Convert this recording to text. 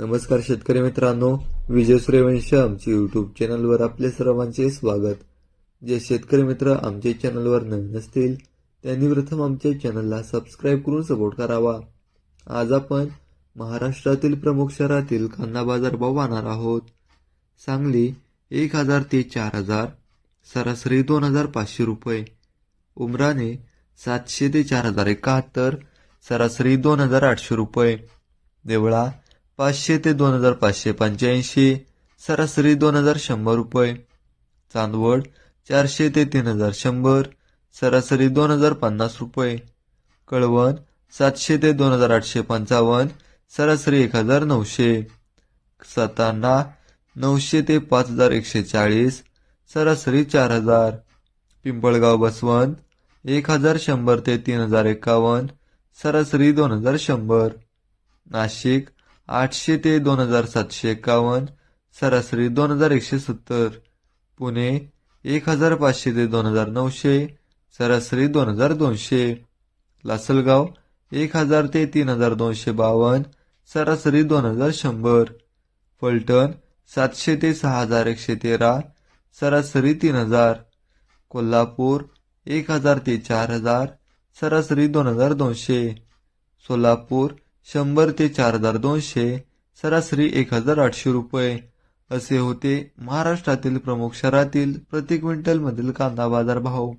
नमस्कार शेतकरी मित्रांनो विजय सूर्यवंशी आमच्या युट्यूब चॅनलवर आपले सर्वांचे स्वागत. जे शेतकरी मित्र आमच्या चॅनलवर नवीन असतील त्यांनी प्रथम आमच्या चॅनलला सबस्क्राईब करून सपोर्ट करावा. आज आपण महाराष्ट्रातील प्रमुख शहरातील कांदा बाजार भाव पाहणार आहोत. सांगली एक हजार ते चार हजार सरासरी दोन हजार पाचशे रुपये. उमराने सातशे ते चार हजार एकाहत्तर सरासरी दोन हजार आठशे रुपये. देवळा पाचशे ते दोन हजार पाचशे पंच्याऐंशी सरासरी दोन हजार शंभर रुपये. चांदवड चारशे ते तीन हजार शंभर सरासरी दोन हजार पन्नास रुपये. कळवण सातशे ते दोन हजार आठशे पंचावन्न सरासरी एक हजार नऊशे. सातारा नऊशे ते पाच हजार एकशे चाळीस सरासरी चार हजार. पिंपळगाव बसवंत एक हजार शंभर ते तीन हजार एकावन्न सरासरी दोन हजार शंभर. नाशिक आठशे ते दोन हजार सातशे एकावन्न सरासरी दोन हजार एकशे सत्तर. पुणे एक हजार पाचशे ते दोन हजार नऊशे सरासरी दोन हजार दोनशे. लासलगाव एक हजार ते तीन हजार दोनशे बावन्न सरासरी दोन हजार शंभर. फलटण सातशे ते सहा हजार एकशे तेरा सरासरी तीन हजार. कोल्हापूर एक हजार ते चार हजार सरासरी दोन हजार दोनशे. सोलापूर शंभर ते चार हजार दोनशे सरासरी एक हजार आठशे रुपये. असे होते महाराष्ट्रातील प्रमुख शहरातील प्रति क्विंटलमधील कांदा बाजार भाव